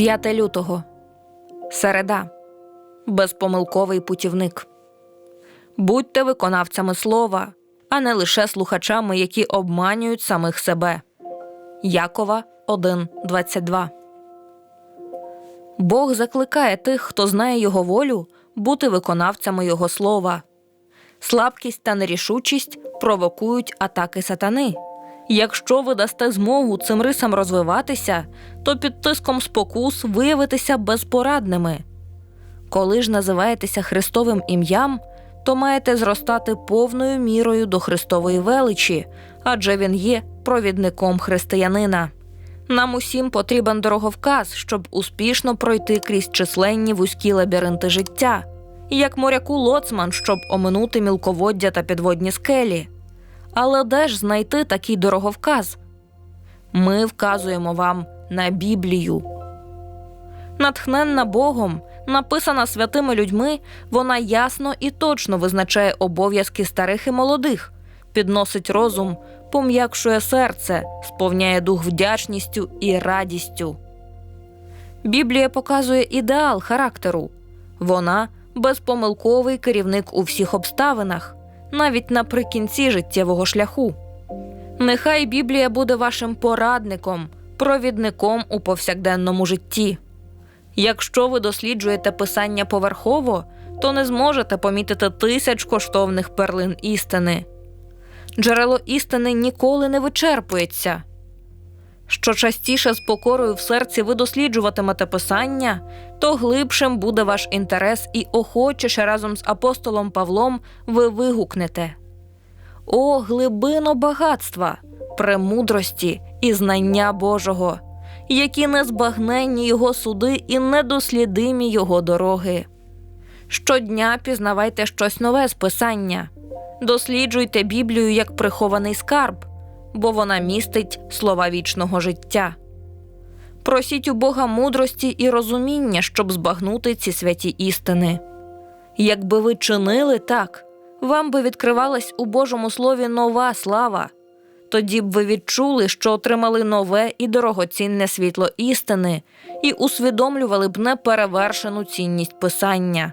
5 лютого. Середа. Безпомилковий путівник. Будьте виконавцями слова, а не лише слухачами, які обманюють самих себе. Якова 1.22 Бог закликає тих, хто знає його волю, бути виконавцями його слова. Слабкість та нерішучість провокують атаки сатани. Якщо ви дасте змогу цим рисам розвиватися, то під тиском спокус виявитеся безпорадними. Коли ж називаєтеся Христовим ім'ям, то маєте зростати повною мірою до Христової величі, адже він є провідником християнина. Нам усім потрібен дороговказ, щоб успішно пройти крізь численні вузькі лабіринти життя, як моряку лоцман, щоб оминути мілководдя та підводні скелі. Але де ж знайти такий дороговказ? Ми вказуємо вам на Біблію. Натхненна Богом, написана святими людьми, вона ясно і точно визначає обов'язки старих і молодих, підносить розум, пом'якшує серце, сповняє дух вдячністю і радістю. Біблія показує ідеал характеру. Вона безпомилковий керівник у всіх обставинах, навіть наприкінці життєвого шляху. Нехай Біблія буде вашим порадником, провідником у повсякденному житті. Якщо ви досліджуєте писання поверхово, то не зможете помітити тисяч коштовних перлин істини. Джерело істини ніколи не вичерпується. Що частіше з покорою в серці ви досліджуватимете писання, то глибшим буде ваш інтерес і охочіше разом з апостолом Павлом ви вигукнете. О, глибино багатства, премудрості і знання Божого, які незбагненні його суди і недослідимі його дороги. Щодня пізнавайте щось нове з писання, досліджуйте Біблію як прихований скарб, бо вона містить слова вічного життя. Просіть у Бога мудрості і розуміння, щоб збагнути ці святі істини. Якби ви чинили так, вам би відкривалась у Божому Слові нова слава. Тоді б ви відчули, що отримали нове і дорогоцінне світло істини, і усвідомлювали б неперевершену цінність писання.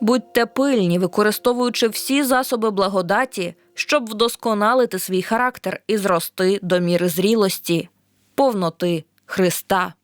Будьте пильні, використовуючи всі засоби благодаті, щоб вдосконалити свій характер і зрости до міри зрілості, повноти Христа.